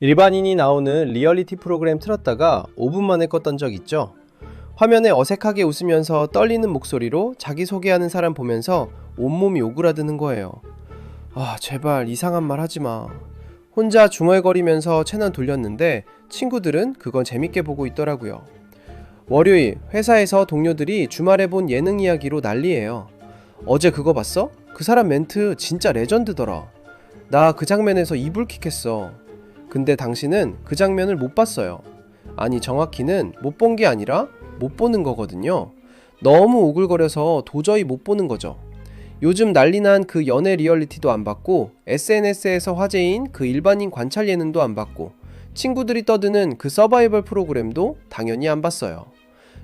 일반인이 나오는 리얼리티 프로그램 틀었다가 5분 만에 껐던 적 있죠? 화면에 어색하게 웃으면서 떨리는 목소리로 자기소개하는 사람 보면서 온몸이 오그라드는 거예요. 아, 제발 이상한 말 하지 마. 혼자 중얼거리면서 채널 돌렸는데 친구들은 그건 재밌게 보고 있더라고요. 월요일 회사에서 동료들이 주말에 본 예능 이야기로 난리예요. 어제 그거 봤어? 그 사람 멘트 진짜 레전드더라. 나 그 장면에서 이불킥했어. 근데 당신은 그 장면을 못 봤어요. 아니 정확히는 못 본 게 아니라 못 보는 거거든요. 너무 오글거려서 도저히 못 보는 거죠. 요즘 난리난 그 연애 리얼리티도 안 봤고 SNS에서 화제인 그 일반인 관찰 예능도 안 봤고 친구들이 떠드는 그 서바이벌 프로그램도 당연히 안 봤어요.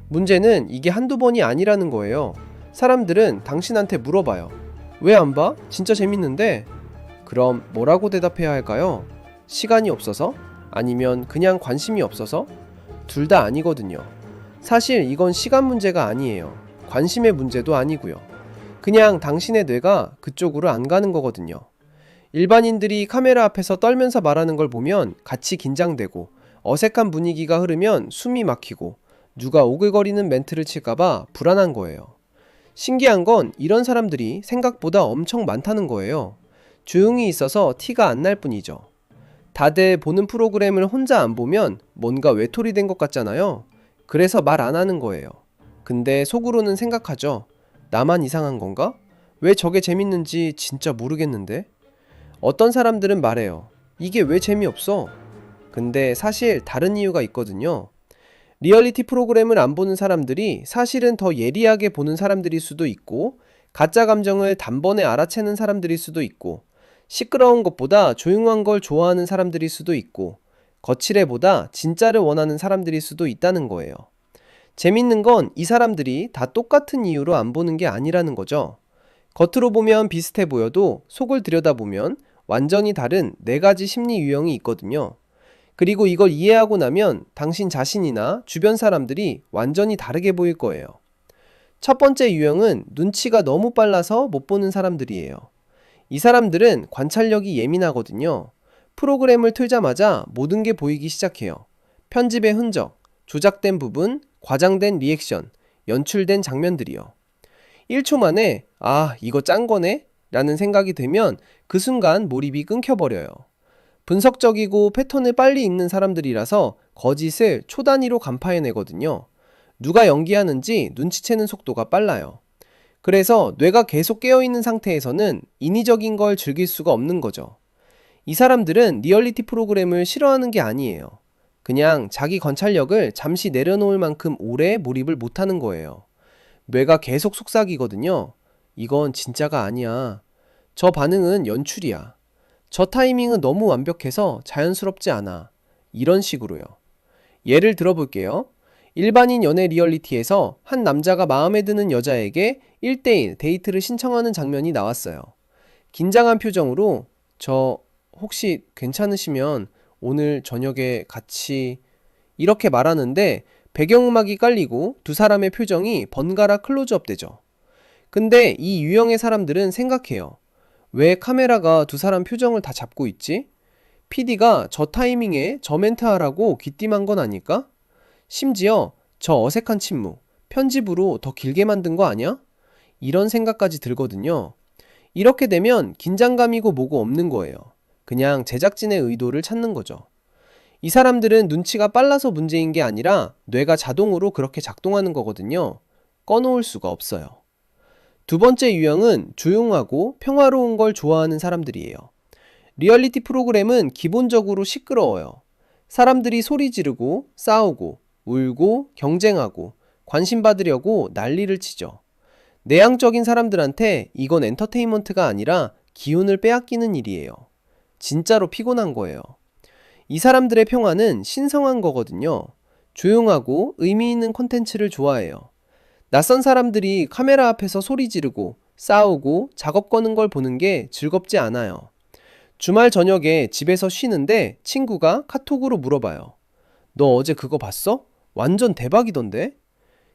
문제는 이게 한두 번이 아니라는 거예요. 사람들은 당신한테 물어봐요. 왜 안 봐? 진짜 재밌는데? 그럼 뭐라고 대답해야 할까요? 시간이 없어서? 아니면 그냥 관심이 없어서? 둘 다 아니거든요. 사실 이건 시간 문제가 아니에요. 관심의 문제도 아니고요. 그냥 당신의 뇌가 그쪽으로 안 가는 거거든요. 일반인들이 카메라 앞에서 떨면서 말하는 걸 보면 같이 긴장되고 어색한 분위기가 흐르면 숨이 막히고 누가 오글거리는 멘트를 칠까봐 불안한 거예요. 신기한 건 이런 사람들이 생각보다 엄청 많다는 거예요. 조용히 있어서 티가 안 날 뿐이죠. 다들 보는 프로그램을 혼자 안 보면 뭔가 외톨이 된 것 같잖아요. 그래서 말 안 하는 거예요. 근데 속으로는 생각하죠. 나만 이상한 건가? 왜 저게 재밌는지 진짜 모르겠는데? 어떤 사람들은 말해요. 이게 왜 재미없어? 근데 사실 다른 이유가 있거든요. 리얼리티 프로그램을 안 보는 사람들이 사실은 더 예리하게 보는 사람들일 수도 있고, 가짜 감정을 단번에 알아채는 사람들일 수도 있고, 시끄러운 것보다 조용한 걸 좋아하는 사람들일 수도 있고, 거칠애보다 진짜를 원하는 사람들일 수도 있다는 거예요. 재밌는 건 이 사람들이 다 똑같은 이유로 안 보는 게 아니라는 거죠. 겉으로 보면 비슷해 보여도 속을 들여다보면 완전히 다른 네 가지 심리 유형이 있거든요. 그리고 이걸 이해하고 나면 당신 자신이나 주변 사람들이 완전히 다르게 보일 거예요. 첫 번째 유형은 눈치가 너무 빨라서 못 보는 사람들이에요. 이 사람들은 관찰력이 예민하거든요. 프로그램을 틀자마자 모든 게 보이기 시작해요. 편집의 흔적, 조작된 부분, 과장된 리액션, 연출된 장면들이요. 1초 만에, 아, 이거 짠 거네? 라는 생각이 들면 그 순간 몰입이 끊겨버려요. 분석적이고 패턴을 빨리 읽는 사람들이라서 거짓을 초 단위로 간파해내거든요. 누가 연기하는지 눈치채는 속도가 빨라요. 그래서 뇌가 계속 깨어있는 상태에서는 인위적인 걸 즐길 수가 없는 거죠. 이 사람들은 리얼리티 프로그램을 싫어하는 게 아니에요. 그냥 자기 관찰력을 잠시 내려놓을 만큼 오래 몰입을 못하는 거예요. 뇌가 계속 속삭이거든요. 이건 진짜가 아니야. 저 반응은 연출이야. 저 타이밍은 너무 완벽해서 자연스럽지 않아. 이런 식으로요. 예를 들어볼게요. 일반인 연애 리얼리티에서 한 남자가 마음에 드는 여자에게 1대1 데이트를 신청하는 장면이 나왔어요. 긴장한 표정으로 저 혹시 괜찮으시면 오늘 저녁에 같이 이렇게 말하는데 배경음악이 깔리고 두 사람의 표정이 번갈아 클로즈업 되죠. 근데 이 유형의 사람들은 생각해요. 왜 카메라가 두 사람 표정을 다 잡고 있지? PD가 저 타이밍에 저 멘트 하라고 귀띔한 건 아닐까? 심지어 저 어색한 침묵, 편집으로 더 길게 만든 거 아니야? 이런 생각까지 들거든요. 이렇게 되면 긴장감이고 뭐고 없는 거예요. 그냥 제작진의 의도를 찾는 거죠. 이 사람들은 눈치가 빨라서 문제인 게 아니라 뇌가 자동으로 그렇게 작동하는 거거든요. 꺼놓을 수가 없어요. 두 번째 유형은 조용하고 평화로운 걸 좋아하는 사람들이에요. 리얼리티 프로그램은 기본적으로 시끄러워요. 사람들이 소리 지르고 싸우고 울고 경쟁하고 관심 받으려고 난리를 치죠. 내향적인 사람들한테 이건 엔터테인먼트가 아니라 기운을 빼앗기는 일이에요. 진짜로 피곤한 거예요. 이 사람들의 평화는 신성한 거거든요. 조용하고 의미 있는 콘텐츠를 좋아해요. 낯선 사람들이 카메라 앞에서 소리 지르고 싸우고 작업 거는 걸 보는 게 즐겁지 않아요. 주말 저녁에 집에서 쉬는데 친구가 카톡으로 물어봐요. 너 어제 그거 봤어? 완전 대박이던데?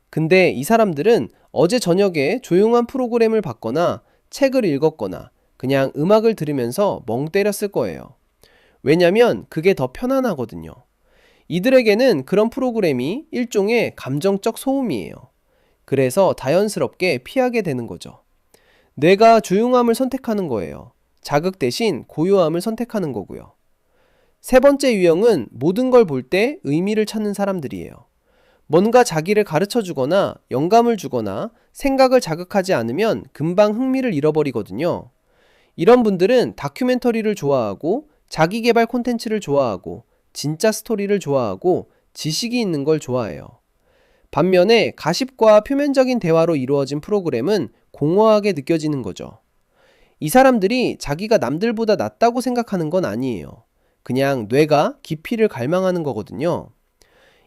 근데 이 사람들은 어제 저녁에 조용한 프로그램을 봤거나 책을 읽었거나 그냥 음악을 들으면서 멍 때렸을 거예요. 왜냐면 그게 더 편안하거든요. 이들에게는 그런 프로그램이 일종의 감정적 소음이에요. 그래서 자연스럽게 피하게 되는 거죠. 뇌가 조용함을 선택하는 거예요. 자극 대신 고요함을 선택하는 거고요. 세 번째 유형은 모든 걸 볼 때 의미를 찾는 사람들이에요. 뭔가 자기를 가르쳐 주거나 영감을 주거나 생각을 자극하지 않으면 금방 흥미를 잃어버리거든요. 이런 분들은 다큐멘터리를 좋아하고 자기 개발 콘텐츠를 좋아하고 진짜 스토리를 좋아하고 지식이 있는 걸 좋아해요. 반면에 가십과 표면적인 대화로 이루어진 프로그램은 공허하게 느껴지는 거죠. 이 사람들이 자기가 남들보다 낫다고 생각하는 건 아니에요. 그냥 뇌가 깊이를 갈망하는 거거든요.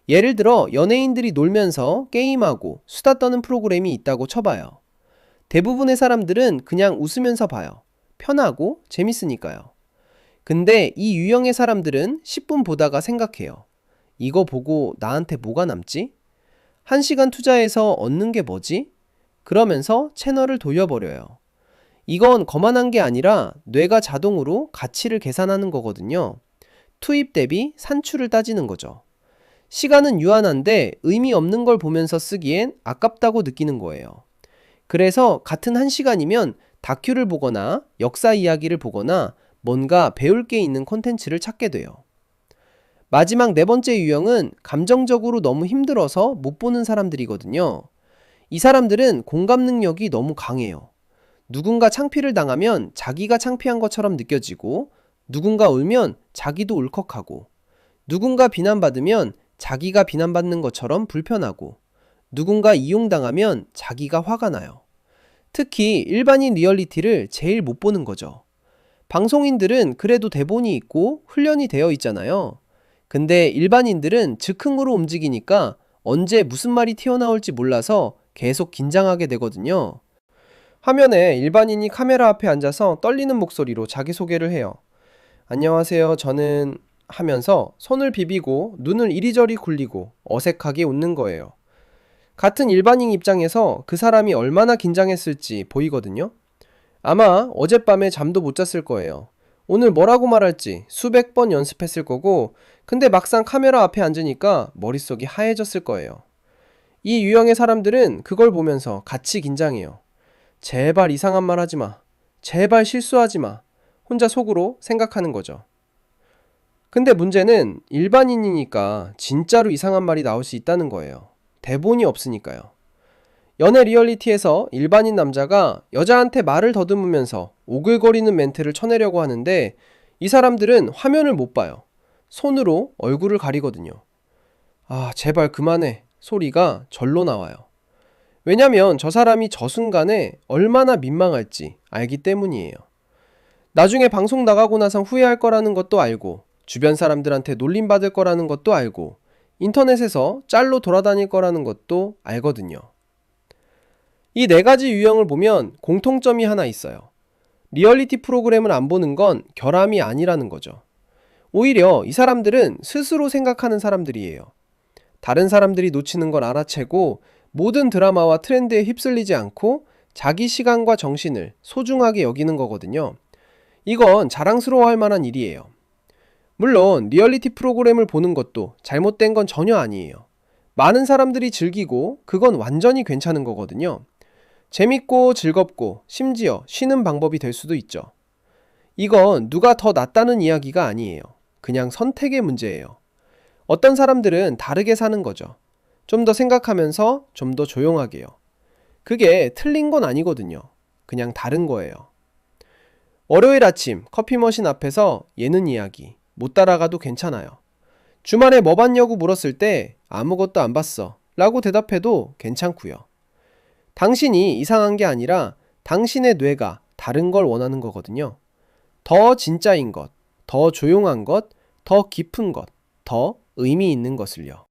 예를 들어 연예인들이 놀면서 게임하고 수다 떠는 프로그램이 있다고 쳐봐요. 대부분의 사람들은 그냥 웃으면서 봐요. 편하고 재밌으니까요. 근데 이 유형의 사람들은 10분 보다가 생각해요. 이거 보고 나한테 뭐가 남지? 1시간 투자해서 얻는 게 뭐지? 그러면서 채널을 돌려버려요. 이건 거만한 게 아니라 뇌가 자동으로 가치를 계산하는 거거든요. 투입 대비 산출을 따지는 거죠. 시간은 유한한데 의미 없는 걸 보면서 쓰기엔 아깝다고 느끼는 거예요. 그래서 같은 한 시간이면 다큐를 보거나 역사 이야기를 보거나 뭔가 배울 게 있는 콘텐츠를 찾게 돼요. 마지막 네 번째 유형은 감정적으로 너무 힘들어서 못 보는 사람들이거든요. 이 사람들은 공감 능력이 너무 강해요. 누군가 창피를 당하면 자기가 창피한 것처럼 느껴지고, 누군가 울면 자기도 울컥하고, 누군가 비난받으면 자기가 비난받는 것처럼 불편하고, 누군가 이용당하면 자기가 화가 나요. 특히 일반인 리얼리티를 제일 못 보는 거죠. 방송인들은 그래도 대본이 있고 훈련이 되어 있잖아요. 근데 일반인들은 즉흥으로 움직이니까 언제 무슨 말이 튀어나올지 몰라서 계속 긴장하게 되거든요. 화면에 일반인이 카메라 앞에 앉아서 떨리는 목소리로 자기소개를 해요. 안녕하세요. 저는 하면서 손을 비비고 눈을 이리저리 굴리고 어색하게 웃는 거예요. 같은 일반인 입장에서 그 사람이 얼마나 긴장했을지 보이거든요. 아마 어젯밤에 잠도 못 잤을 거예요. 오늘 뭐라고 말할지 수백 번 연습했을 거고, 근데 막상 카메라 앞에 앉으니까 머릿속이 하얘졌을 거예요. 이 유형의 사람들은 그걸 보면서 같이 긴장해요. 제발 이상한 말 하지 마. 제발 실수하지 마. 혼자 속으로 생각하는 거죠. 근데 문제는 일반인이니까 진짜로 이상한 말이 나올 수 있다는 거예요. 대본이 없으니까요. 연애 리얼리티에서 일반인 남자가 여자한테 말을 더듬으면서 오글거리는 멘트를 쳐내려고 하는데 이 사람들은 화면을 못 봐요. 손으로 얼굴을 가리거든요. 아, 제발 그만해. 소리가 절로 나와요. 왜냐면 저 사람이 저 순간에 얼마나 민망할지 알기 때문이에요. 나중에 방송 나가고 나서 후회할 거라는 것도 알고, 주변 사람들한테 놀림받을 거라는 것도 알고, 인터넷에서 짤로 돌아다닐 거라는 것도 알거든요. 이 네 가지 유형을 보면 공통점이 하나 있어요. 리얼리티 프로그램을 안 보는 건 결함이 아니라는 거죠. 오히려 이 사람들은 스스로 생각하는 사람들이에요. 다른 사람들이 놓치는 걸 알아채고 모든 드라마와 트렌드에 휩쓸리지 않고 자기 시간과 정신을 소중하게 여기는 거거든요. 이건 자랑스러워할 만한 일이에요. 물론 리얼리티 프로그램을 보는 것도 잘못된 건 전혀 아니에요. 많은 사람들이 즐기고 그건 완전히 괜찮은 거거든요. 재밌고 즐겁고 심지어 쉬는 방법이 될 수도 있죠. 이건 누가 더 낫다는 이야기가 아니에요. 그냥 선택의 문제예요. 어떤 사람들은 다르게 사는 거죠. 좀 더 생각하면서 좀 더 조용하게요. 그게 틀린 건 아니거든요. 그냥 다른 거예요. 월요일 아침 커피 머신 앞에서 예능 이야기 못 따라가도 괜찮아요. 주말에 뭐 봤냐고 물었을 때 아무것도 안 봤어 라고 대답해도 괜찮고요. 당신이 이상한 게 아니라 당신의 뇌가 다른 걸 원하는 거거든요. 더 진짜인 것, 더 조용한 것, 더 깊은 것, 더 의미 있는 것을요.